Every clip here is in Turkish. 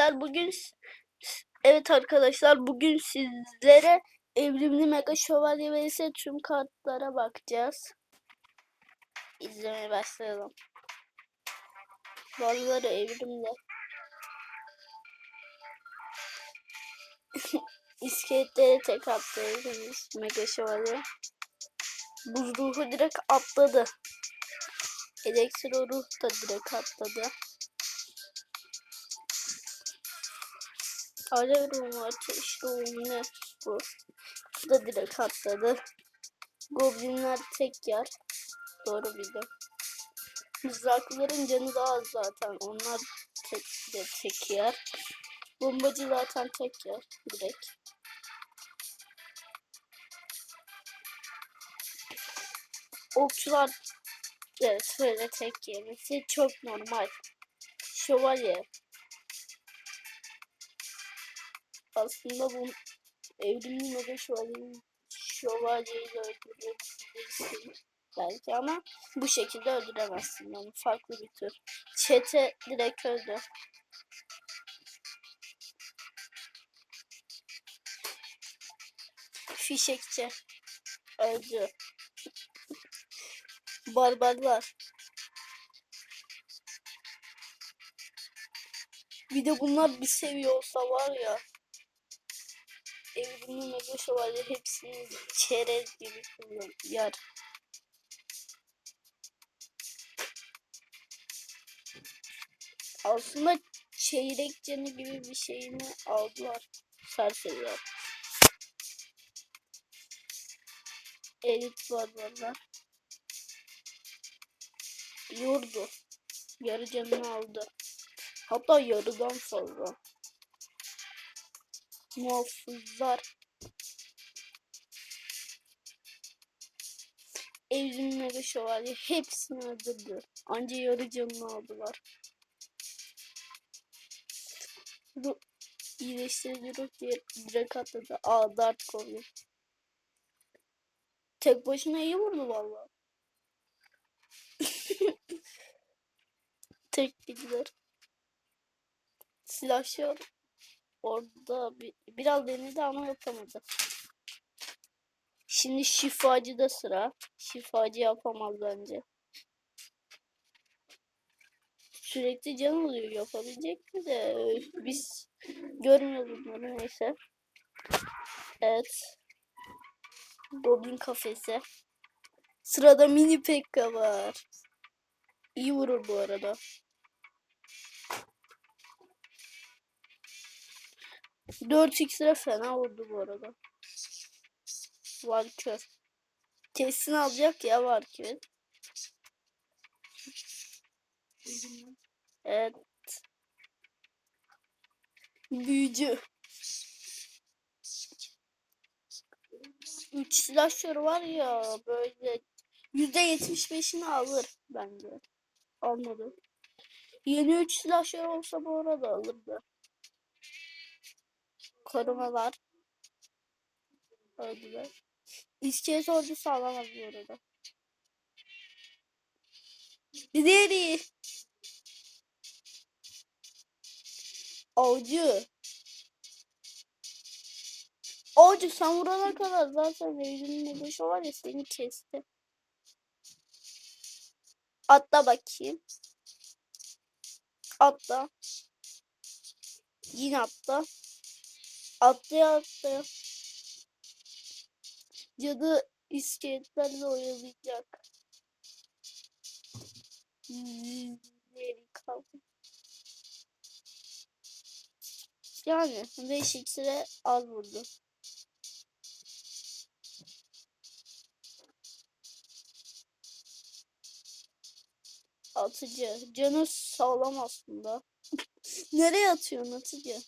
arkadaşlar bugün evet arkadaşlar bugün sizlere evrimli mega şövalye vs tüm kartlara bakacağız. İzlemeye başlayalım. Bazıları evrimli. İskeletlere tek attı evrimli mega şövalye. Buz ruhu direkt atladı. Elektro ruh da direkt atladı. Alev ruhu, ateş ne bu? Bu da direkt atladı. Goblinler tek yer. Doğru bildim. Mızraklıların canı daha az zaten. Onlar tek de tek yer. Bombacı zaten tek yer. Direkt. Okçular evet böyle tek yemesi çok normal. Şövalye. Aslında bu evrimli mega şövalyeyi şövalyeyle öldürebilirsin belki ama bu şekilde öldüremezsin yani farklı bir tür. Çete direkt öldü. Fişekçi öldü. Barbarlar. Bir de bunlar bir seviye olsa var ya. Evrimli mega şövalye hepsini çerez gibi kullan yer. Aslında çeyrek canı gibi bir şeyini aldılar. Serseriler. Elit barbarlar. Yordu. Yarı canını aldı. Hatta yarıdan fazla. Muhafızlar. Evrimli mega şövalye hepsini öldürdü. Anca yarı canını aldılar. Ru iyileştirici ruh diye direkt atladı. Aa dart kovuyor. Tek başına iyi vurdu valla. Tek gidiler. Silahşör orada bir, biraz denedi ama yapamadı. Şimdi şifacıda sıra. Şifacı yapamaz bence. Sürekli can alıyor yapabilecek mi de biz görmüyoruz bunları neyse. Evet. Goblin kafesi. Sırada mini pekka var. İyi vurur bu arada. Dört x'e fena vurdu bu arada. Valkür. Kesin alacak ya Valkür. Evet. Büyücü. Üç slasher var ya böyle yüzde yetmiş beşini alır bence. Almadı. Yeni üç slasher olsa bu arada alırdı. Korumalar. Öldüler. İskelet ordusu alamaz bu arada. Diğeri. Avcı. Avcı sen vurana kadar zaten evinin şey var ya seni kesti. Atla bakayım. Atla. Yine atla. Atlaya atlaya. Cadı iskeletlerle oyalayacak. Kaldı. Yani 5 x'e az vurdu. Atıcı. Canı sağlam aslında. Nereye atıyorsun atıcı?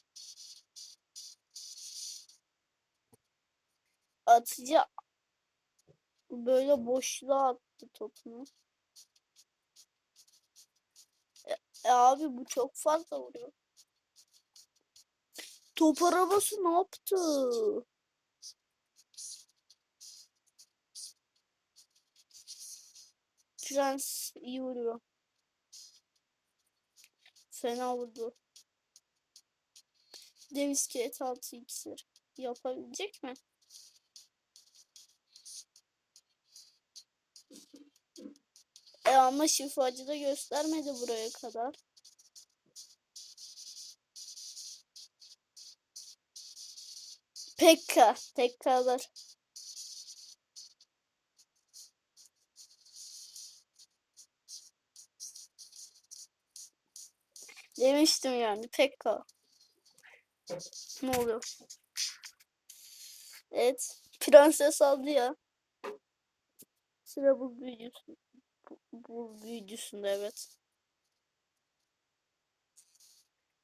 Atıcı böyle boşluğa attı topunu. E, e abi bu çok fazla vuruyor. Top arabası ne yaptı? Prens iyi vuruyor. Fena vurdu. Dev iskelet 6 iksir. Yapabilecek mi? E ama şifacı da göstermedi buraya kadar. Pekka. Pekkalar. Demiştim yani Pekka. Ne oluyor? Evet. Prenses aldı ya. Sıra bu büyücüsü. Bu, büyücüsünde evet.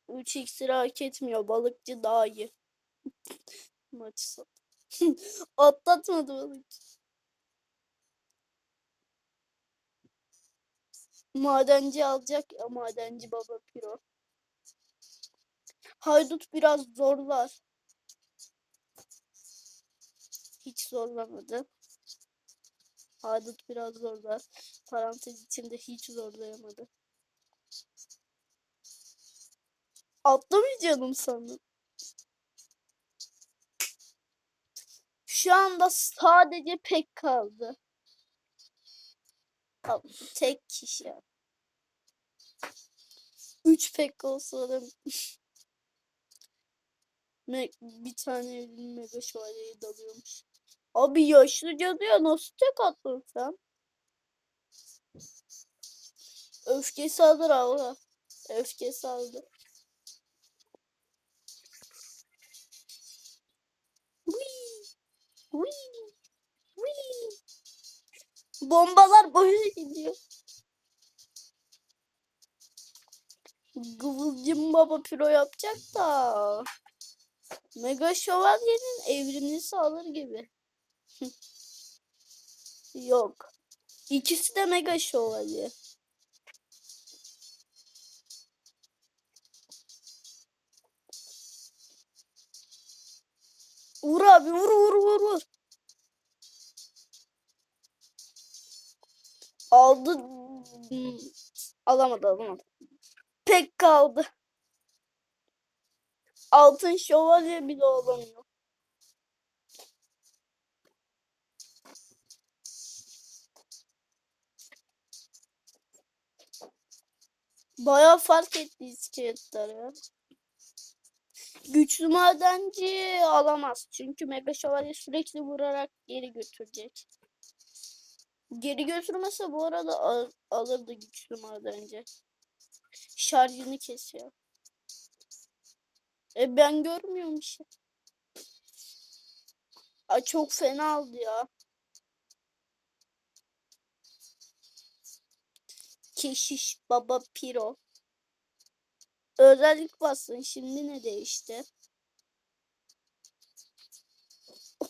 3 iksiri hak etmiyor. Balıkçı daha iyi. Maçı sat. Atlatmadı balıkçı. Madenci alacak ya madenci baba piro. Haydut biraz zorlar. Hiç zorlamadı. Haydut biraz zorlar. Parantez içinde hiç zorlayamadı. Atlamayacağım sandım. Şu anda sadece pek kaldı. Al, Tek kişi. Üç pek olsa da bir tane mega şövalyeye dalıyormuş. Abi yaşlı cadıya nasıl tek attın sen? Öfke saldır abi. Öfke saldır. Bombalar boşa gidiyor. Kıvılcım baba piro yapacak da. Mega şövalyenin evrimini sağlar gibi. Yok. İkisi de mega şövalye. Vur abi vur vur vur vur. Aldı. Alamadı alamadı. Pek kaldı. Altın şövalye bile olamıyor. Bayağı fark etti iskeletler ya. Güçlü madenci alamaz. Çünkü mega şövalye sürekli vurarak geri götürecek. Geri götürmese bu arada al- alırdı güçlü madenci. Şarjını kesiyor. E ben görmüyorum bir şey. Aa, çok fena aldı ya. Keşiş baba piro. Özellik bassın. Şimdi ne değişti?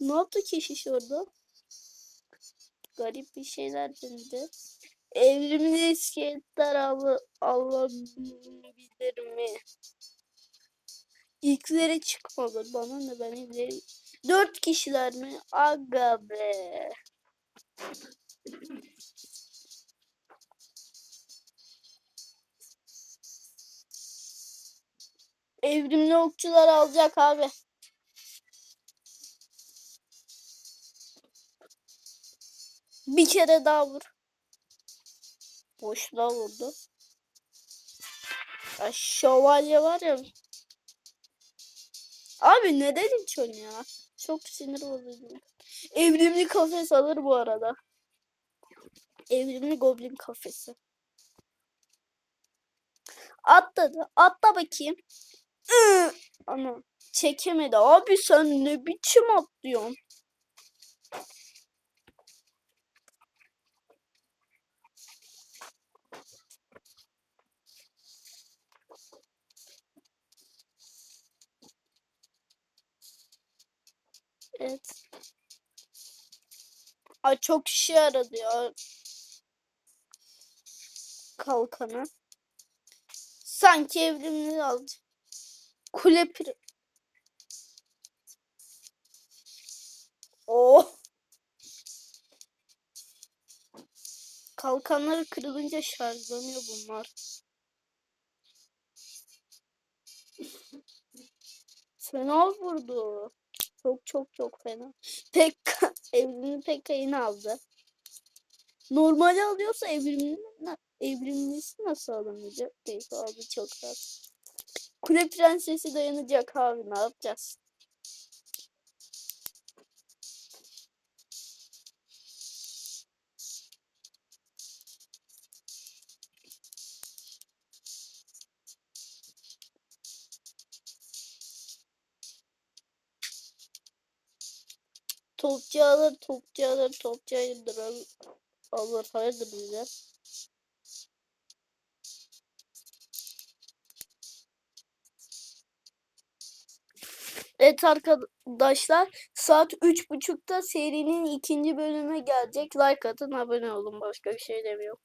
Ne yaptı keşiş orada? Garip bir şeyler denedi. Evrimli iskeletler al alabilir mi? İlkleri çıkmadı. Bana ne ben ileri... Dört kişiler mi? Aga be. Evrimli okçular alacak abi. Bir kere daha vur. Boşluğa vurdu. Ya şövalye var ya. Abi neden içiyorsun ya? Çok sinir bozucu. Evrimli kafes alır bu arada. Evrimli goblin kafesi. Atladı. Atla bakayım. Ana çekemedi. Abi sen ne biçim atlıyorsun? Evet. Ay çok işe yaradı ya. Kalkanı. Sanki evrimli aldı. Kule pir... Oh. Kalkanları kırılınca şarjlanıyor bunlar. Fena vurdu. Çok çok çok fena. Pekka evrimli Pekka yine aldı. Normali alıyorsa evrimli evrimlisi nasıl alamayacak? Neyse aldı çok rahat. Kule prensesi dayanacak abi ne yapacağız? Topçu alır, topçu alır, topçu alır, alır. Hayırdır bize? Evet arkadaşlar saat üç buçukta serinin ikinci bölümü gelecek. Like atın abone olun başka bir şey demiyorum.